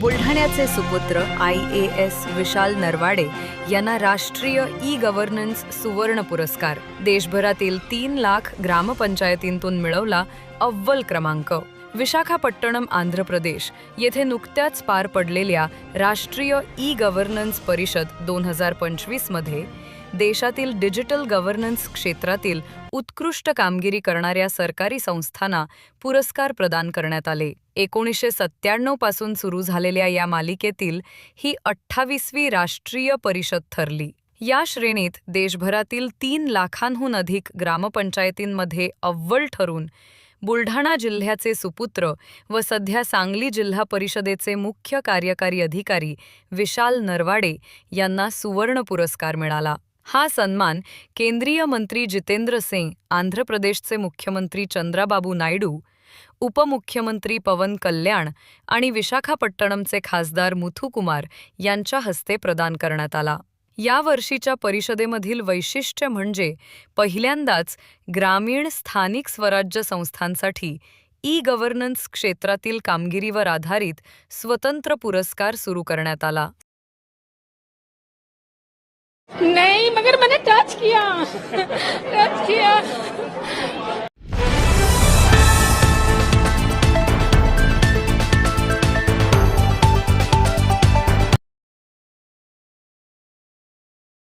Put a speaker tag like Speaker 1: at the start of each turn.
Speaker 1: बुलढाण्याचे सुपुत्र I A S Vishal Narwade यांना राष्ट्रीय ई गव्हर्नन्स सुवर्ण पुरस्कार. देशभरातील तीन लाख ग्रामपंचायतींतून मिळवला अव्वल क्रमांक. विशाखापट्टणम आंध्र प्रदेश येथे नुकत्याच पार पडलेल्या राष्ट्रीय ई गव्हर्नन्स परिषद दोन हजार पंचवीसमध्ये देशातील डिजिटल गव्हर्नन्स क्षेत्रातील उत्कृष्ट कामगिरी करणाऱ्या सरकारी संस्थांना पुरस्कार प्रदान करण्यात आले. एकोणीसशे सत्त्याण्णवपासून सुरू झालेल्या या मालिकेतील ही अठ्ठावीसवी राष्ट्रीय परिषद ठरली. या श्रेणीत देशभरातील तीन लाखांहून अधिक ग्रामपंचायतींमध्ये अव्वल ठरून बुलढाणा जिल्ह्याचे सुपुत्र व सध्या सांगली जिल्हा परिषदेचे मुख्य कार्यकारी अधिकारी विशाल नरवाडे यांना सुवर्ण पुरस्कार मिळाला. हा सन्मान केंद्रीय मंत्री जितेंद्र सिंग आंध्र प्रदेशचे मुख्यमंत्री चंद्राबाबू नायडू उपमुख्यमंत्री पवन कल्याण आणि विशाखापट्टणमचे खासदार मुथुकुमार यांच्या हस्ते प्रदान करण्यात आला. या वर्षीच्या परिषदेमधील वैशिष्ट्य म्हणजे पहिल्यांदाच ग्रामीण स्थानिक स्वराज्य संस्थांसाठी ई गव्हर्नन्स क्षेत्रातील कामगिरीवर आधारित स्वतंत्र पुरस्कार सुरू करण्यात आला.
Speaker 2: नहीं मगर मैंने टच किया टच किया